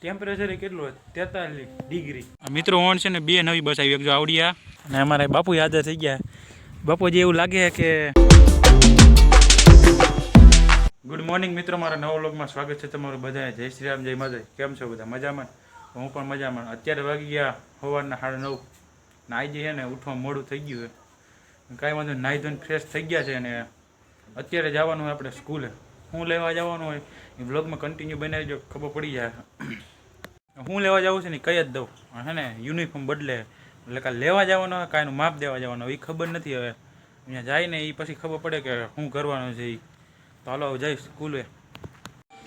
Temperature કેટલું તેતાલીસ degree. મિત્રો ઓન છે ને બે નવી બસ આવી એક જો આવડિયા અને અમારા બાપુ યાદ થઈ ગયા. બાપુજી એવું લાગે કે ગુડ મોર્નિંગ મિત્રો મારા નવો લોગમાં સ્વાગત છે તમારું બધાને. જય શ્રી રામ જય માધવ કેમ છો બધા? મજામાં? હું પણ મજામાં. અત્યારે વાગી ગયા સવારના સાડા નવ. નાઈ જઈએ ને ઉઠવા મોડું થઈ ગયું કાંઈ વાંધો નાહી. ધોઈને ફ્રેશ થઈ ગયા છે અને અત્યારે જવાનું આપણે સ્કૂલે. હું લેવા જવાનું હોય એ વ્લોગમાં કન્ટિન્યુ બનાવી જો ખબર પડી જાય. હું લેવા જાઉં છું ને કહી જ દઉં. હે ને યુનિફોર્મ બદલે. એટલે કાંઈ લેવા જવાનો હોય કાંઈનું માપ દેવા જવાનો એ ખબર નથી હવે. અહીંયા જાય ને એ પછી ખબર પડે કે શું કરવાનું છે એ તો હાલો જઈશ સ્કૂલે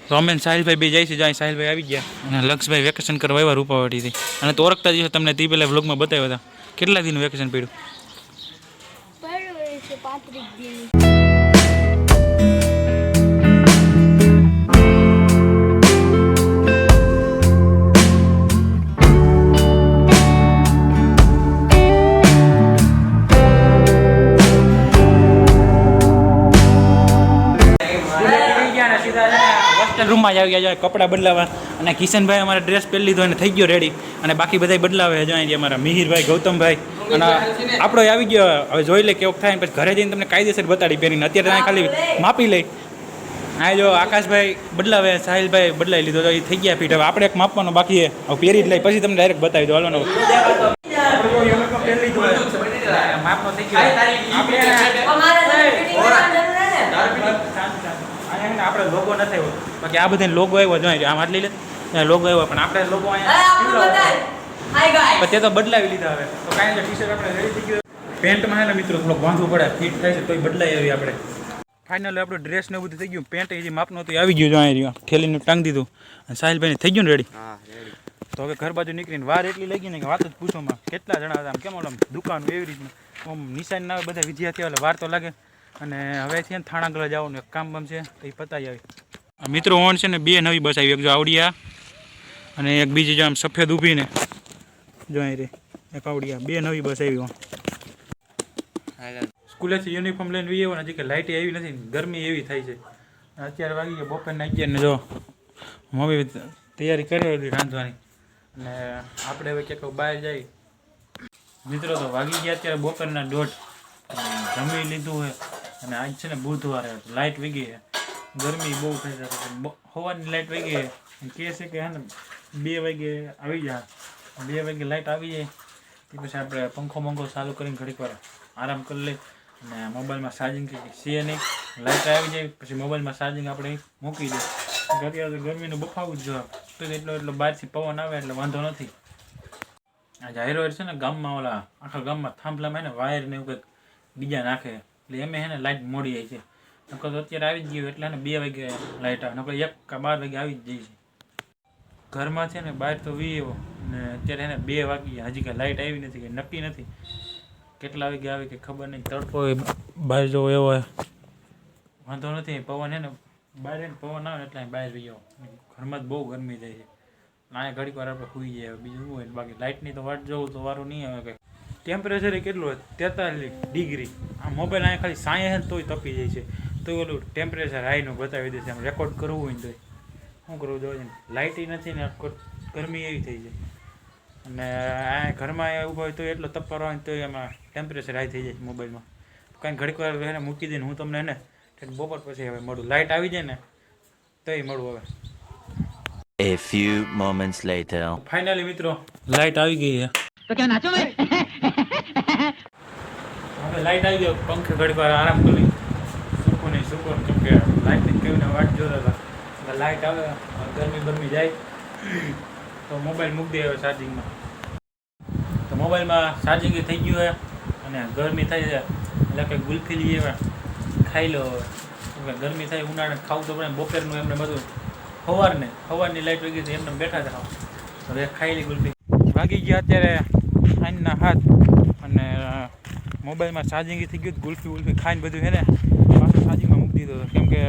તો અમે સાહિલભાઈ બે જઈશું જ્યાં સાહિલભાઈ આવી ગયા. અને લક્ષભાઈ વેકેશન કરવા આવ્યા રૂપાવાટીથી. અને તો ઓળખતા જઈશ તમને, તે પહેલાં વ્લોગમાં બતાવ્યા હતા. કેટલા દિન વેકેશન પડ્યું? પાંત્રીસ જ આવી ગયા છે. કપડાં બદલાવા. અને કિશનભાઈ અમારે ડ્રેસ પહેરી લીધો અને થઈ ગયો રેડી અને બાકી બધા બદલાવે છે. અહીંયા અમારા મિહિરભાઈ ગૌતમભાઈ. અને આપણો આવી ગયો. હવે જોઈ લે કેવું થાય. પછી ઘરે જઈને તમને કાયદેસર બતાડી પહેરીને. અત્યારે ત્યાં ખાલી માપી લઈ. હા જો આકાશભાઈ બદલાવે સાહિલભાઈ બદલાઈ લીધો. તો એ થઈ ગયા ફીટ. હવે આપણે એક માપવાનો બાકી છે. હવે પહેરી જ લઈ. પછી તમને ડાયરેક્ટ બતાવી દો હાલો માપનો થઈ ગયો અહીંયા આપણે લોગો નથી આવ્યો. બાકી આ બધા લોગો આવ્યો જોઈએ આમ આટલી લે. લોગો આવ્યો પણ આપણે લોગો અહીંયા તે તો બદલાવી લીધા હવે. તો કાંઈ ટી શર્ટ આપણે રેડી થઈ ગયું. પેન્ટમાં હે ને મિત્રો થોડોક વાંધવું પડે. ફિટ થાય છે તોય બદલાઈ આવી આપણે. ફાઇનલ આપણું ડ્રેસ ને એવું બધું થઈ ગયું. પેન્ટ જે માપનું હતું આવી ગયું જો અહીંયા રહ્યું. ટાંગ ટાંગી દીધું. અને સાહિલભાઈને થઈ ગયું ને રેડી તો હવે ઘર બાજુ નીકળીને વાર એટલી લઈ ગઈ ને કે વાત જ પૂછોમાં કેટલા જણા હતા આમ કેમ ઓલા દુકાન એવી રીતના? આમ નિશાન ના બધા વિદ્યાર્થીઓ એટલે વાર તો લાગે. અને હવે છે ને થાણાગલા જવાનું, એક કામ બામ છે તો એ પતાવી આવી. મિત્રો ઓન છે ને, બે નવી બસ આવી, એક જો આવડિયા અને એક બીજી જો આમ સફેદ ઊભી ને. જો અહીં રે, એક આવડિયા, બે નવી બસ આવી સ્કૂલેથી યુનિફોર્મ લઈને વી આવ્યો હજી કે લાઇટ એવી નથી ગરમી એવી થાય છે. અત્યારે વાગી ગયા બપોરના અગિયાર ને, જો. મમ્મી તૈયારી કરી હતી રાંધવાની. અને આપણે હવે ક્યાંક બહાર જઈ મિત્રો તો વાગી ગયા અત્યારે બપોરના દોઢ. જમી લીધું હોય અને આજ છે ને બુધવારે લાઇટ વીગી છે. ગરમી બહુ થઈ જશે હોવાની લાઇટ વગી કહે છે કે હે ને બે વાગે આવી જાય બે વાગે લાઇટ આવી જાય. તે પછી આપણે પંખો મંખો ચાલુ કરીને ઘડીક વાર આરામ કરી લઈ અને મોબાઈલમાં ચાર્જિંગ સીએ નહીં. લાઇટ આવી જાય, પછી મોબાઈલમાં ચાર્જિંગ આપણે મૂકી દે અત્યારે તો ગરમીનું બફાવું જ જો તો એટલો એટલો બહારથી પવન આવે એટલે વાંધો નથી. આ જાહેરો છે ને ગામમાં ઓલા આખા ગામમાં થાંભલામાં ને વાયર ને એવું કંઈક બીજા નાખે. એટલે એમ હે ને લાઇટ મોડી જાય છે. નકર તો અત્યારે આવી જ ગયું એટલે ને બે વાગે લાઇટ આવે. નકર એક કા બાર વાગે આવી જ જાય છે. ઘરમાં છે ને બહાર તો વી એવો ને અત્યારે એને બે વાગી હજી કાંઈ લાઇટ આવી નથી કે નક્કી નથી. કેટલા વાગે આવે કે ખબર નહીં. તડકો બહાર જવો એવો વાંધો નથી, પવન હે ને બહાર હે ને પવન આવે એટલે બહાર જઈ આવો. ઘરમાં જ બહુ ગરમી થાય છે. અહીંયા ઘડીક વાર આપણે સુઈ જાય બીજું શું હોય બાકી લાઇટની તો વાટ જોવું તો વારું નહીં આવે કંઈ. ટેમ્પરેચર કેટલું હોય? તેતાલીસ ડિગ્રી. આ મોબાઈલ અહીંયા ખાલી સાંય છે તોય તપી જાય છે. તો ઓલું ટેમ્પરેચર હાઈનું બતાવી દેશે. આમ રેકોર્ડ કરવું હોય ને તોય. શું કરવું જોઈએ? લાઇટય નથી ને ગરમી એવી થઈ જાય. અને આ ઘરમાં ઊભા હોય તો એટલો તપવાનો હોય ને તોય એમાં ટેમ્પરેચર હાઈ થઈ જાય મોબાઈલમાં કાંઈ ઘડીક વાર એને મૂકી દઈને હું તમને એને બપોર પછી હવે મળું. લાઇટ આવી જાય ને તોય મળું હવે. A few moments later. Finally મિત્રો. લાઇટ આવી ગઈ છે તો ક્યાં નાચો ભાઈ? હવે લાઈટ આવી ગયો. પંખે ઘડી વાર આરામ કરી. સૂકો નહીં, સૂકો કેમ કે લાઈટની કેવીને વાટ જોતા હતા. લાઈટ આવે ગરમી ગરમી જાય. તો મોબાઈલ મૂકી દેવો ચાર્જિંગમાં તો મોબાઈલમાં ચાર્જિંગ થઈ ગયું હોય અને ગરમી થાય છે. એટલે કે ગુલ્ફી લઈએ ખાઈ લો હવે. ગરમી થાય, ઉનાળે ખાવું તો પડે બપોરનું એમને બધું. સવારને, સવારની લાઈટ વગેરે એમને બેઠા જ ખાવ હવે ખાઈ લી ગુલ્ફી ભાગી ગયા અત્યારે સાંજના હાથ અને મોબાઈલમાં ચાર્જિંગ થઈ ગયું, ગુલ્ફી ઉલ્ફી ખાઈને બધું છે ને, પાછું ચાર્જિંગમાં મૂકી દીધો કેમ કે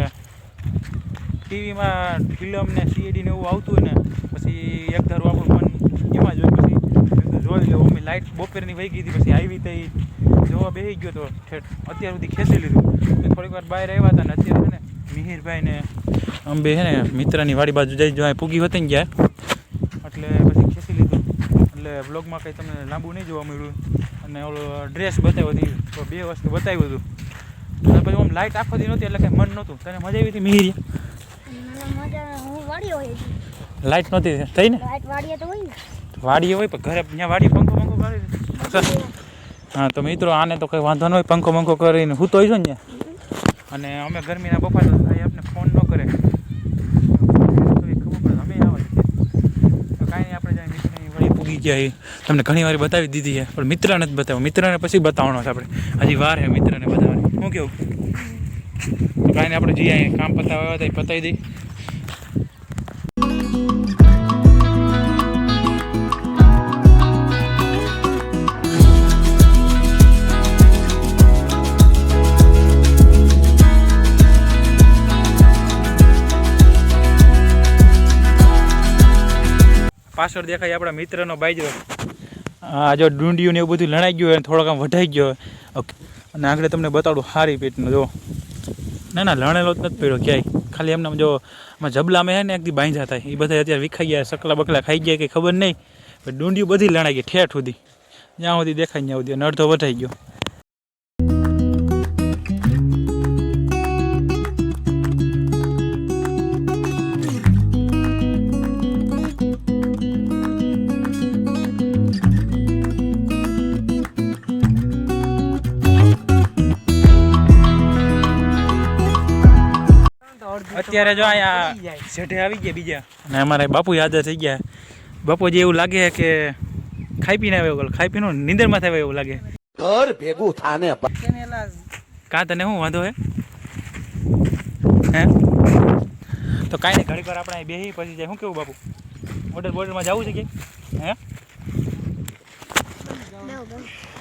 ટીવીમાં ફિલ્મ ને સીએડી ને એવું આવતું ને, પછી એક ધારું આપણું મન એમાં જ હોય, પછી જોઈ લે અમે લાઇટ બપોરની વહી ગઈ હતી, પછી આવી તો ઈ જોવા બેસી ગયો તો અત્યાર સુધી ખેંચી લીધું. થોડીક વાર બહાર આવ્યા હતા ને, અત્યારે છે ને મિહિરભાઈ ને અંબે છે ને, મિત્રની વાડી બાજુ જઈ જો પૂગી હોતી ને ગયા એટલે પછી ખેંચી લીધું એટલે કંઈ તમને લાંબુ નહીં જોવા મળ્યું. અને ઓલો ડ્રેસ બતાવ્યો હતી તો બે વસ્તુ બતાવ્યું હતું. અને પછી આમ લાઇટ આખો દી નહોતી એટલે કંઈ મન નહોતું. તને મજા આવી હતી મિહિરી લાઇટ નહોતી થઈ ને? વાડીએ હોય પણ ઘરે ત્યાં વાડી પંખો પંખો કરી હા તો મિત્રો આને તો કંઈ વાંધો ન હોય પંખો પંખો કરીને. હું તો છું ને અને અમે ગરમીના બપા તો ભાઈ આપણે ફોન ન કરે તો એ ખબર પડે અમે આવે તો કાંઈ નહીં આપણે જાય મિત્રની એ તમને ઘણી વાર બતાવી દીધી છે, પણ મિત્રને જ બતાવો. મિત્રને પછી બતાવવાનો છે આપણે. હજી વાર છે મિત્રને બતાવવાની. શું કેવું? કાંઈ આપણે જઈએ કામ પતાવવા હતા, એ પતાવી દઈ. પાછળ દેખાય આપણા મિત્રનો બાજરો. આ જો ડુંડિયું ને એવું બધું લણાઈ ગયું હોય થોડોક આમ વઢાઈ ગયો હોય. અને આગળ તમને બતાડું હારી પેટનું, જો. ના ના, લણેલો જ નથી પડ્યો ક્યાંય. ખાલી એમને જો, આમાં જબલામાં હે ને એકદી બાંધ્યા થાય એ બધા અત્યારે વિખાઈ ગયા, સકલા બકલા ખાઈ ગયા કે ખબર નહીં. પણ ડુંડિયું બધી લણાઈ ગઈ ઠેઠ સુધી. જ્યાં સુધી દેખાય ત્યાં સુધી. અને અડધો વઢાઈ ગયો. અત્યારે જો અહીંયા શેઠે આવી ગયા બીજા. અને અમારે બાપુ યાદ થઈ ગયા. બાપુજી એવું લાગે છે કે ખાઈ પીને આવ્યો ગયો. ખાઈ પીને નિંદરમાં થાય એવું લાગે. ઘર ભેગું થાને કાં તને શું વાંધો હે? હે? તો કાંઈ નહીં ઘડીક વાર આપણે અહીં બેસી પછી જાય. શું કેવું બાપુ? બોર્ડર બોર્ડરમાં જવું છે કે? હે?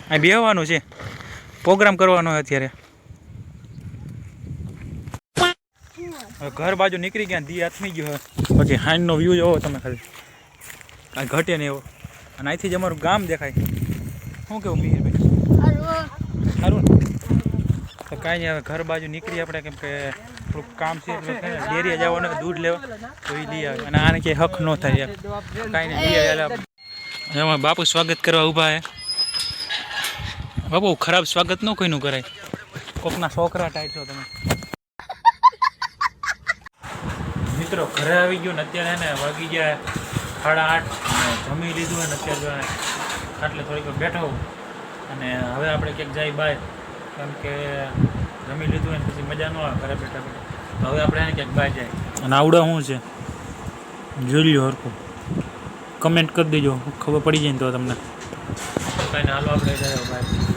અહીં બેહવાનું છે. પ્રોગ્રામ કરવાનો છે અત્યારે. ઘર બાજુ નીકળી ગયા દી આથમી ગયો પછી હાંજનો વ્યૂ જોવો તમે ખાલી. કાંઈ ઘટે નહીં એવો. અને અહીંથી જ અમારું ગામ દેખાય. શું કેવું મિહિરભાઈ સારું તો કાંઈ નહીં, હવે ઘર બાજુ નીકળી આપણે કેમ કે થોડુંક કામ છે એટલે ડેરીએ જવાનું દૂધ લેવા. તો એ લઈ આવે. અને આને કંઈ હક ન થાય કાંઈ નહીં, લઈ આવે બાપુ સ્વાગત કરવા ઊભા હે. બાપુ, ખરાબ સ્વાગત ન કોઈનું કરાય. કોકના છોકરા ટાઈટ છો તમે. મિત્રો ઘરે આવી ગયો ને અત્યારે એને વાગી ગયા સાડા આઠ. જમી લીધું અને અત્યારે જો આ ખાટલે થોડીક બેઠો અને હવે આપણે ક્યાંક જાય બાય કેમ કે જમી લીધું હોય ને પછી મજા ન આવે ઘરે બેઠા બેઠા. તો હવે આપણે એને ક્યાંક બાય જાય. અને આવડે શું છે? જોઈ લ્યો હરખું. કમેન્ટ કરી દેજો. ખબર પડી જાય ને તો તમને. કાંઈ હાલો આપણે જાય બહાર.